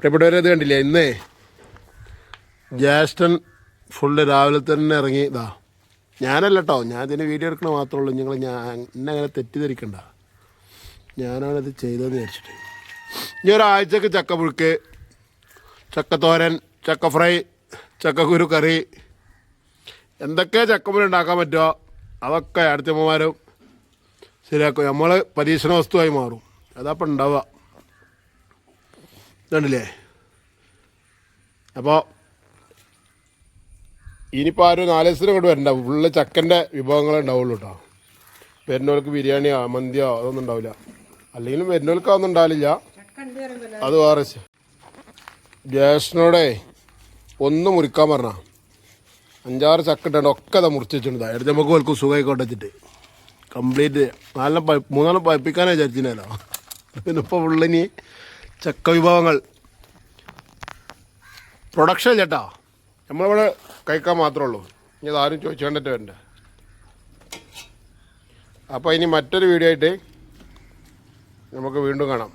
പ്രിയപ്പെട്ടവരെ ഇത് കണ്ടില്ലേ? ഇന്നേ ജ്യേഷ്ഠൻ ഫുള്ള് രാവിലെ തന്നെ ഇറങ്ങി. ഇതാ ഞാനല്ല കേട്ടോ ഞാൻ ഇതിന് വീഡിയോ എടുക്കണ മാത്രമേ ഉള്ളൂ. നിങ്ങൾ ഞാൻ എന്നെ അങ്ങനെ തെറ്റിദ്ധരിക്കണ്ട. ഞാനാണിത് ചെയ്തതെന്ന് വിചാരിച്ചിട്ട്. ഇനി ഒരാഴ്ചക്ക് ചക്ക പുഴുക്ക് ചക്കത്തോരൻ ചക്ക ഫ്രൈ ചക്കക്കുരു കറി. എന്തൊക്കെ ചക്കമുല ഉണ്ടാക്കാൻ പറ്റുമോ അതൊക്കെ അടുത്തമ്മമാരും ശരിയാക്കും. നമ്മൾ പരീക്ഷണ വസ്തുവായി മാറും. അതപ്പം ഉണ്ടാവുക. കണ്ടില്ലേ? അപ്പോൾ ഇനിയിപ്പോൾ ആരും നാലേശ്വരം കൊണ്ട് വരണ്ട. ഫുള്ള് ചക്കന്റെ വിഭവങ്ങളേ ഉണ്ടാവുള്ളൂ കേട്ടോ വരുന്നവർക്ക് ബിരിയാണിയോ മന്തിയോ അതൊന്നും ഉണ്ടാവില്ല. അല്ലെങ്കിലും വരുന്നവർക്ക് അതൊന്നും ഉണ്ടാവില്ല. അത് വേറെ ജ്യേഷ്ഠനോടെ ഒന്ന് മുറിക്കാൻ പറഞ്ഞ. അഞ്ചാറ് ചക്ക ഇട്ടുണ്ട്. ഒക്കെ അതാ മുറിച്ച് വെച്ചിട്ടുണ്ട്. എടുത്ത് നമുക്ക് വലിക്കും സുഖമായിക്കോട്ടെ വെച്ചിട്ട്. കംപ്ലീറ്റ്. നാലെണ്ണം പൈപ്പ് മൂന്നെണ്ണം പൈപ്പിക്കാനാണ് വിചാരിച്ചിട്ടുണ്ടല്ലോ പിന്നെ ഇപ്പോൾ ഫുള്ളിനി ചക്ക വിഭവങ്ങൾ പ്രൊഡക്ഷൻ ചേട്ടാ നമ്മളിവിടെ കഴിക്കാൻ മാത്രമേ ഉള്ളൂ. ഇനി അതാരും ചോദിച്ചോണ്ടിട്ട് വരണ്ട. അപ്പോൾ ഇനി മറ്റൊരു വീഡിയോ ആയിട്ട് നമുക്ക് വീണ്ടും കാണാം.